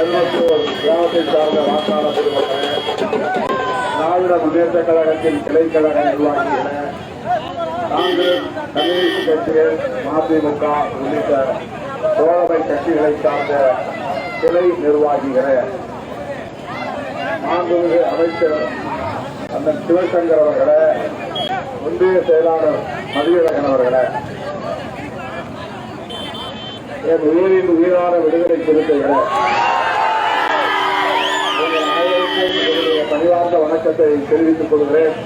செல்வத்தூர் கிராமத்தை சார்ந்த வாக்காளர் பொதுமக்களே திராவிட முன்னேற்ற கழகத்தின் கிளைக்கழக நிர்வாகிகள காங்கிரஸ் கம்யூனிஸ்ட் கட்சிகள் மதிமுக உள்ளிட்ட தோழமை கட்சிகளை சார்ந்த கிளை நிர்வாகிகளே மாண்புமிகு அமைச்சர் அண்ணன் சிவசங்கர் அவர்களே ஒன்றிய செயலாளர் மதியழகன் அவர்களே என் உயிரின் உயிரான விடுதலை சிறுத்தைகளே பணிவார்ந்த வணக்கத்தை தெரிவித்துக் கொள்கிறேன்.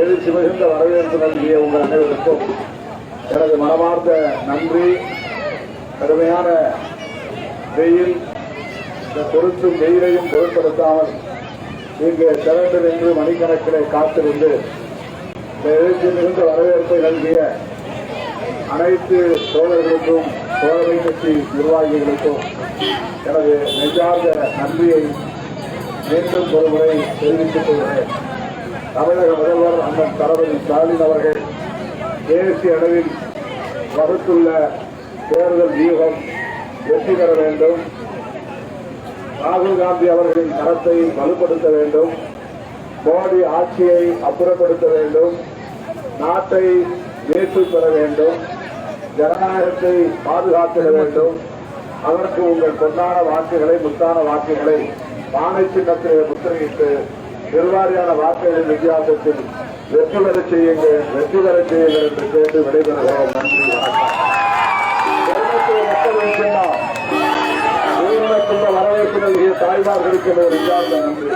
எழுச்சி மிகுந்த வரவேற்பு நல்கிய உங்கள் அனைவருக்கும் எனது மனமார்ந்த நன்றி கடுமையான வெயில் இந்த பொருத்தும் வெயிலையும் பொருட்படுத்தாமல் இங்கு திரண்டு நின்று மணிக்கணக்கிலே காத்திருந்து இந்த எழுச்சி மிகுந்த வரவேற்பை நல்கிய அனைத்து தோழர்களுக்கும் தோழமை கட்சி நிர்வாகிகளுக்கும் எனது நெஞ்சார்ந்த நன்றியை மீண்டும் ஒருமுறை தெரிவித்துக் கொள்கிறேன். தமிழக முதல்வர் அண்ணன் தளபதி ஸ்டாலின் அவர்கள் தேசிய அளவில் வகுத்துள்ள தேர்தல் வியூகம் வெற்றி பெற வேண்டும். ராகுல் காந்தி அவர்களின் கரத்தை வலுப்படுத்த வேண்டும். மோடி ஆட்சியை அப்புறப்படுத்த வேண்டும். நாட்டை மீட்டு பெற வேண்டும். ஜனநாயகத்தை பாதுகாத்திட வேண்டும். அதற்கு உங்கள் பொன்னான வாக்குகளை முத்தான வாக்குகளை பானை சின்னத்திலே முத்திரையிட்டு பெருவாரியான வாக்குகளின் வித்தியாசத்தில் வெற்றி பெறச் செய்யுங்கள் வெற்றி பெறச் செய்யுங்கள் என்று கேட்டு விடைபெறுகிறோம். நன்றி வணக்கம். வரவேற்பு நல்கிய தாய்மார்களுக்கு ஒரு நன்றி.